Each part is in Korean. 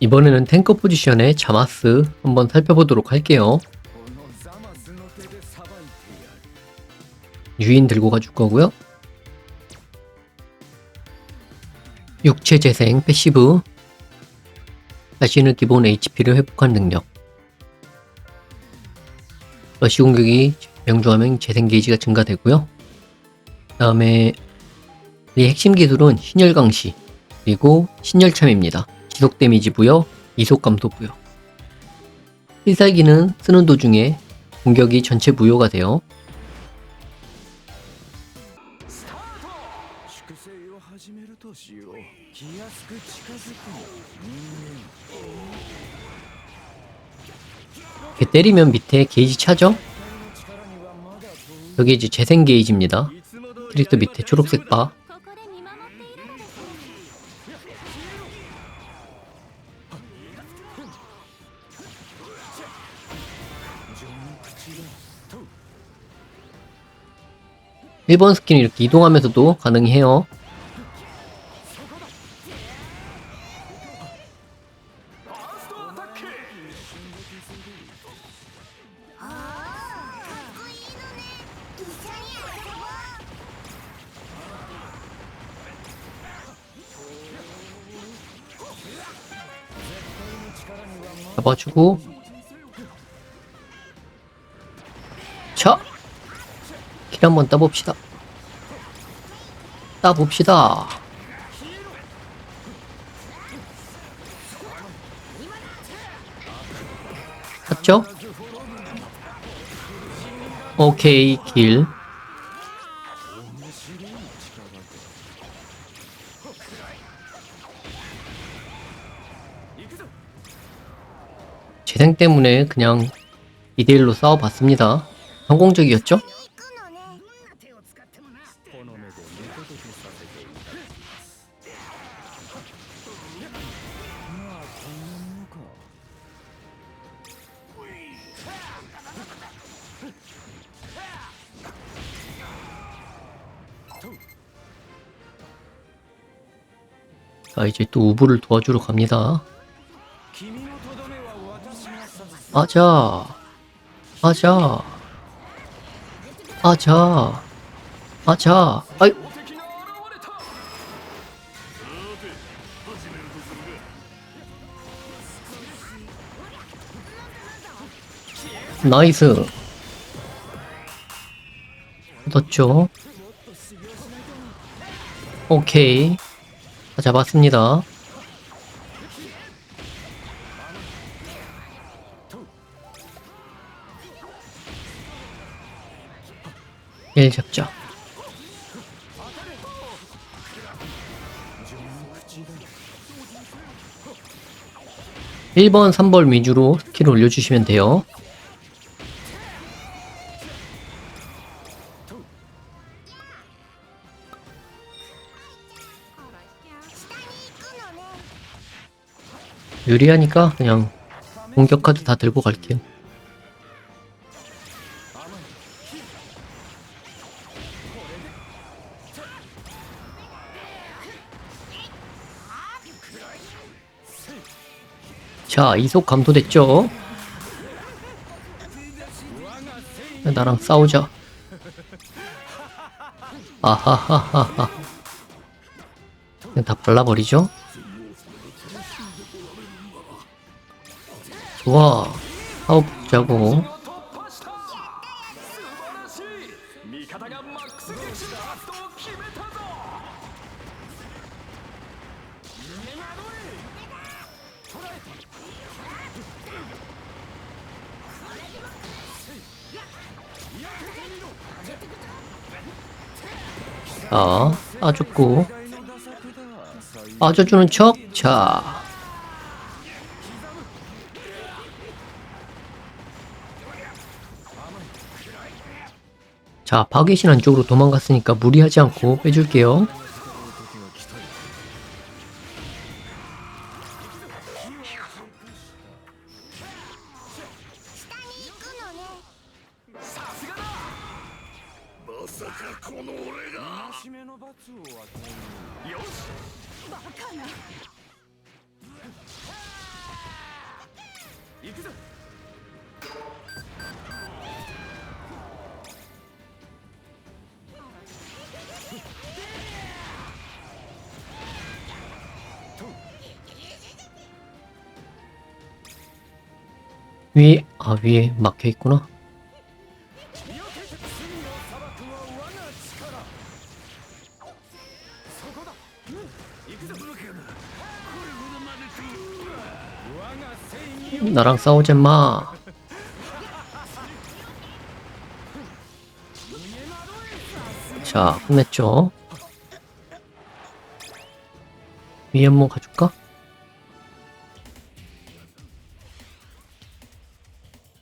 이번에는 탱커 포지션의 자마스 한번 살펴보도록 할게요. 유인 들고 가줄 거고요. 육체 재생 패시브 자신의 기본 HP를 회복한 능력 러시 공격이 명중하면 재생 게이지가 증가되고요. 그 다음에 이 핵심 기술은 신혈 강시 그리고 신혈참입니다. 지속 데미지 부여, 이속 감소 부여. 필살기는 쓰는 도중에 공격이 전체 무효가 되어 개 때리면 밑에 게이지 차죠? 저게 이제 재생 게이지입니다. 캐릭터 밑에 초록색 바 1번 스킬은 이렇게 이동하면서도 가능해요. 잡아주고 킬 한번 따봅시다 따봅시다 샀죠? 오케이 킬 재생 때문에 그냥 2대1로 싸워봤습니다 성공적이었죠? 見届けさせていたまあこんなものか 자 이제 또 우부를 도와주러 갑니다 君のとどめは私が授け 아자 아자 아자 아자 아이 나이스. 얻었죠? 오케이. 다 잡았습니다. 일 잡자. 1번, 3번 위주로 스킬을 올려주시면 돼요. 유리하니까 그냥 공격 카드 다 들고 갈게요. 자, 이속 감소됐죠? 나랑 싸우자. 아하하하하. 그냥 다 발라버리죠? 좋아 사업 복제하고. 자, 빠졌고 빠져주는 척, 자. 자, 파괴신 안쪽으로 도망갔으니까 무리하지 않고 빼줄게요. 위에 아 위에 막혀 있구나. 나랑 싸우지 마. 자, 혼냈죠. 위에 한번 가줄까?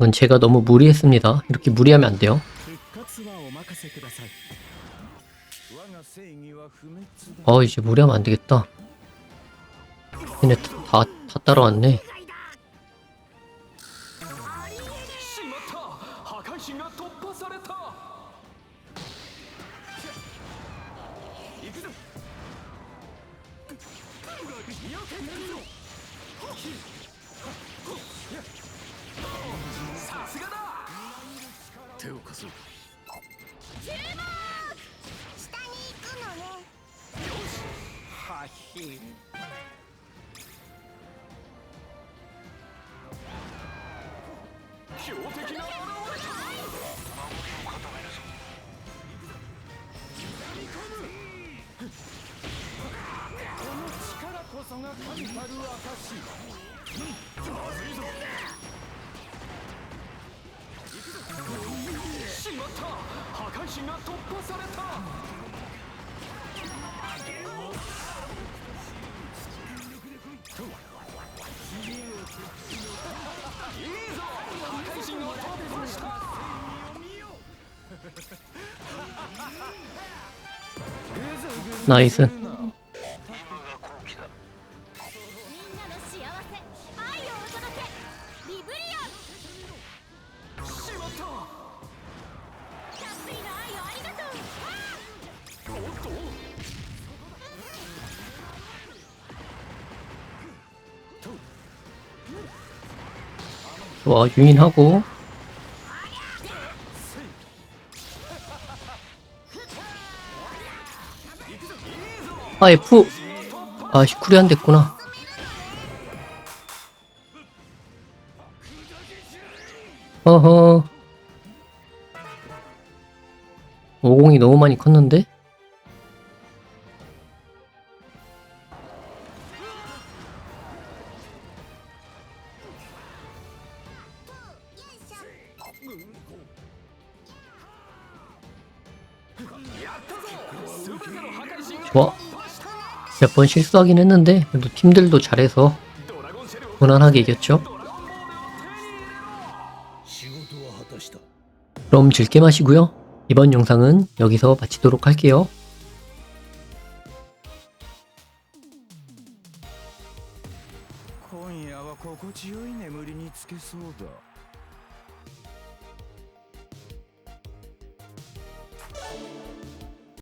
이건 제가 너무 무리했습니다. 이렇게 무리하면 안 돼요. 어 이제 무리하면 안 되겠다. 얘네 다, 다 따라왔네. すがだ手を貸そう注目下に行くのねよしはひ強敵が現れたこの力こそが神たる証し。破壊神が突破された。いいぞ。破壊神を突破した。ナイス 좋아 유인하고. 아 F 아씨 쿨이 안 됐구나. 어허. 50이 너무 많이 컸는데? 뭐, 몇번 실수하긴 했는데 그래도 팀들도 잘해서 무난하게 이겼죠. 그럼 즐게 마시고요. 이번 영상은 여기서 마치도록 할게요.